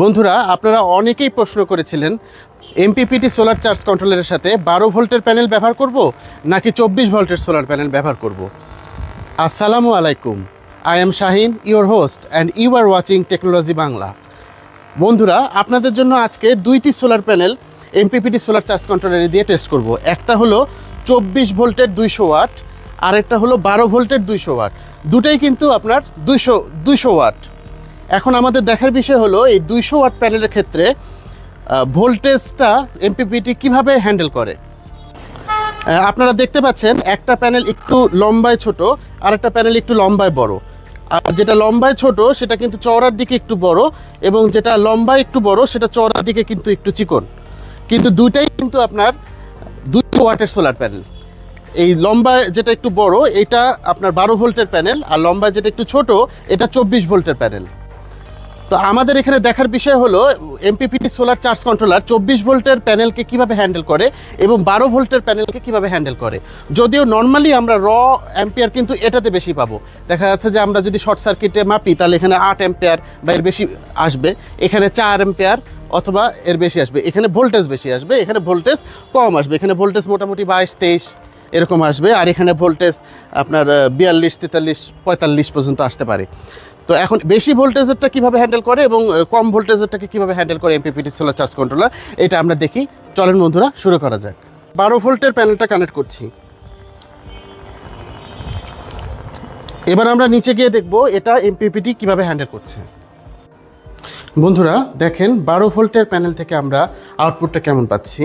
বন্ধুরা, আপনারা অনেকেই প্রশ্ন করেছিলেন, এমপিপিটি সোলার চার্জ কন্ট্রোলারের সাথে বারো ভোল্টের প্যানেল ব্যবহার করব নাকি চব্বিশ ভোল্টের সোলার প্যানেল ব্যবহার করব? আসসালামু আলাইকুম। I am Shahin your host and you are watching technology Bangla বন্ধুরা, আপনাদের জন্য আজকে দুইটি solar panel MPPT solar charge কন্ট্রোলারে দিয়ে টেস্ট করব। একটা হলো চব্বিশ ভোল্টের দুইশো ওয়াট, আরেকটা হলো বারো ভোল্টের দুইশো ওয়াট। দুটাই কিন্তু আপনার দুইশো দুইশো ওয়াট। এখন আমাদের দেখার বিষয় হলো এই দুইশো ওয়াট প্যানেলের ক্ষেত্রে ভোল্টেজটা এমপিপিটি কীভাবে হ্যান্ডেল করে? আপনারা দেখতে পাচ্ছেন একটা প্যানেল একটু লম্বায় ছোট আর একটা প্যানেল একটু লম্বায় বড়। আর যেটা লম্বায় ছোট, সেটা কিন্তু চওড়ার দিকে একটু বড়, এবং যেটা লম্বায় একটু বড়, সেটা চওড়ার দিকে কিন্তু একটু চিকন। কিন্তু দুইটাই কিন্তু আপনার দুশো ওয়াটের সোলার প্যানেল। এই লম্বা যেটা একটু বড়, এটা আপনার বারো ভোল্টের প্যানেল, আর লম্বা যেটা একটু ছোট, এটা চব্বিশ ভোল্টের প্যানেল। তো আমাদের এখানে দেখার বিষয় হলো এমপিপিটি সোলার চার্জ কন্ট্রোলার চব্বিশ ভোল্টের প্যানেলকে কীভাবে হ্যান্ডেল করে এবং বারো ভোল্টের প্যানেলকে কীভাবে হ্যান্ডেল করে। যদিও নর্মালি আমরা র অ্যাম্পিয়ার কিন্তু এটাতে বেশি পাবো। দেখা যাচ্ছে যে আমরা যদি শর্ট সার্কিটে মাপি, তাহলে এখানে আট অ্যাম্পিয়ার বা এর বেশি আসবে, এখানে চার অ্যাম্পিয়ার অথবা এর বেশি আসবে, এখানে ভোল্টেজ বেশি আসবে, এখানে ভোল্টেজ কম আসবে, এখানে ভোল্টেজ মোটামুটি বাইশ, তেইশ এরকম আসবে, আর এখানে ভোল্টেজ আপনার বিয়াল্লিশ, তেতাল্লিশ, পঁয়তাল্লিশ পর্যন্ত আসতে পারে। তো এখন বেশি ভোল্টেজেরটা কীভাবে হ্যান্ডেল করে এবং কম ভোল্টেজেরটাকে কীভাবে হ্যান্ডেল করে এমপিপিটি সোলার চার্জ কন্ট্রোলার এটা আমরা দেখি। চলেন বন্ধুরা, শুরু করা যাক। বারো ভোল্টের প্যানেলটা কানেক্ট করছি। এবার আমরা নিচে গিয়ে দেখব এটা এমপিপিটি কীভাবে হ্যান্ডেল করছে। বন্ধুরা, দেখেন, বারো ভোল্টের প্যানেল থেকে আমরা আউটপুটটা কেমন পাচ্ছি?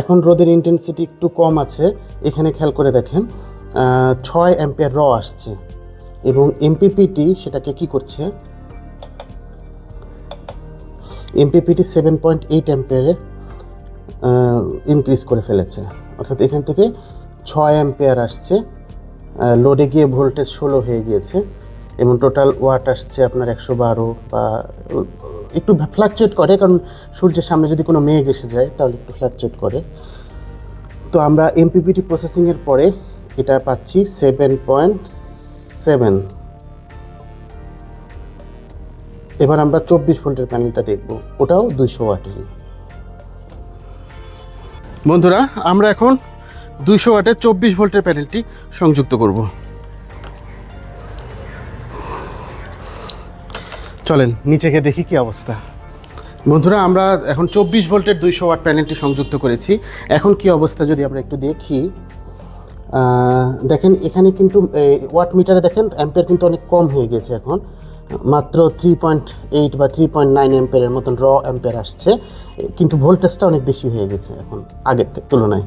এখন রোদের ইন্টেন্সিটি একটু কম আছে। এখানে খেয়াল করে দেখেন ছয় অ্যাম্পিয়ার র আসছে। এবং এমপিপিটি সেটাকে কি করছে? এমপিপিটি সেভেন পয়েন্ট এইট অ্যাম্পিয়ারে ইনক্রিজ করে ফেলেছে। অর্থাৎ এখান থেকে ছয় অ্যাম্পিয়ার আসছে। লোডে গিয়ে ভোল্টেজ ষোলো হয়ে গিয়েছে। এবং টোটাল ওয়াট আসছে আপনার একশো বারো বা, একটু ফ্লাকচুয়েট করে, কারণ সূর্যের সামনে যদি কোনো মেঘ এসে যায়, তাহলে একটু ফ্লাকচুয়েট করে। তো আমরা এমপিপিটি প্রসেসিংয়ের পরে এটা পাচ্ছি সেভেন পয়েন্ট সেভেন এবার আমরা চব্বিশ ভোল্টের প্যানেলটা দেখব। ওটাও দুইশো ওয়াটেরই বন্ধুরা, আমরা এখন দুইশো ওয়াটের চব্বিশ ভোল্টের প্যানেলটি সংযুক্ত করব। চলেন, নিচে গিয়ে দেখি কি অবস্থা। বন্ধুরা, আমরা এখন চব্বিশ ভোল্টের দুইশো ওয়াট প্যানেলটি সংযুক্ত করেছি। এখন কি অবস্থা যদি আমরা একটু দেখি দেখেন, এখানে কিন্তু ওয়াট মিটারে দেখেন, অ্যাম্পিয়ার কিন্তু অনেক কম হয়ে গেছে এখন। মাত্র থ্রি পয়েন্ট এইট বা থ্রি পয়েন্ট নাইন অ্যাম্পিয়ারের মতন র অ্যাম্পিয়ার আসছে। কিন্তু ভোল্টেজটা অনেক বেশি হয়ে গেছে এখন, আগের তুলনায়।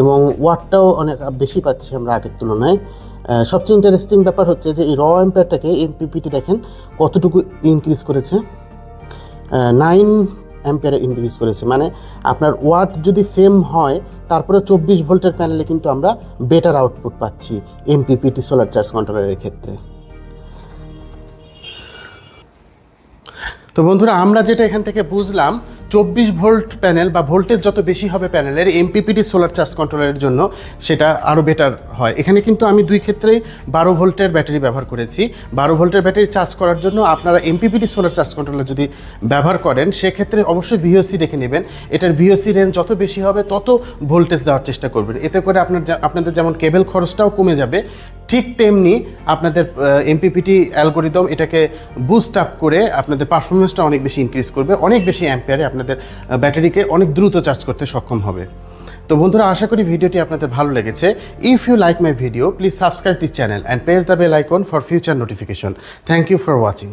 এবং ওয়াটটাও অনেক বেশি পাচ্ছি আমরা আগের তুলনায়। সবচেয়ে ইন্টারেস্টিং ব্যাপার হচ্ছে যে, এই র অ্যাম্পিয়ারটাকে এমপিপিটি দেখেন, কতটুকু ইনক্রিজ করেছে? নাইন অ্যাম্পিয়ারে ইনক্রিজ করেছে। মানে আপনার ওয়াট যদি সেম হয় তারপরে চব্বিশ ভোল্টের প্যানেলে কিন্তু আমরা বেটার আউটপুট পাচ্ছি এমপিপিটি সোলার চার্জ কন্ট্রোলারের ক্ষেত্রে। তো বন্ধুরা, আমরা যেটা এখান থেকে বুঝলাম চব্বিশ ভোল্ট প্যানেল বা ভোল্টেজ যত বেশি হবে প্যানেলের এমপিপিটি সোলার চার্জ কন্ট্রোলারের জন্য সেটা আরও বেটার হয়। এখানে কিন্তু আমি দুই ক্ষেত্রেই বারো ভোল্টের ব্যাটারি ব্যবহার করেছি। বারো ভোল্টের ব্যাটারি চার্জ করার জন্য আপনারা এমপিপিটি সোলার চার্জ কন্ট্রোলার যদি ব্যবহার করেন, সেক্ষেত্রে অবশ্যই ভিওসি দেখে নেবেন। এটার ভিওসি রেঞ্জ যত বেশি হবে, তত ভোল্টেজ দেওয়ার চেষ্টা করবেন। এতে করে আপনার আপনাদের যেমন কেবল খরচটাও কমে যাবে, ঠিক তেমনি আপনাদের এমপিপিটি অ্যালগোরিদম এটাকে বুস্ট আপ করে আপনাদের পারফরমেন্সটা অনেক বেশি ইনক্রিজ করবে, অনেক বেশি অ্যাম্পিয়ারে আপনাদের ব্যাটারিকে অনেক দ্রুত চার্জ করতে সক্ষম হবে। তো বন্ধুরা, আশা করি ভিডিওটি আপনাদের ভালো লেগেছে। If you like my video please subscribe this channel and press the bell icon for future notification thank you for watching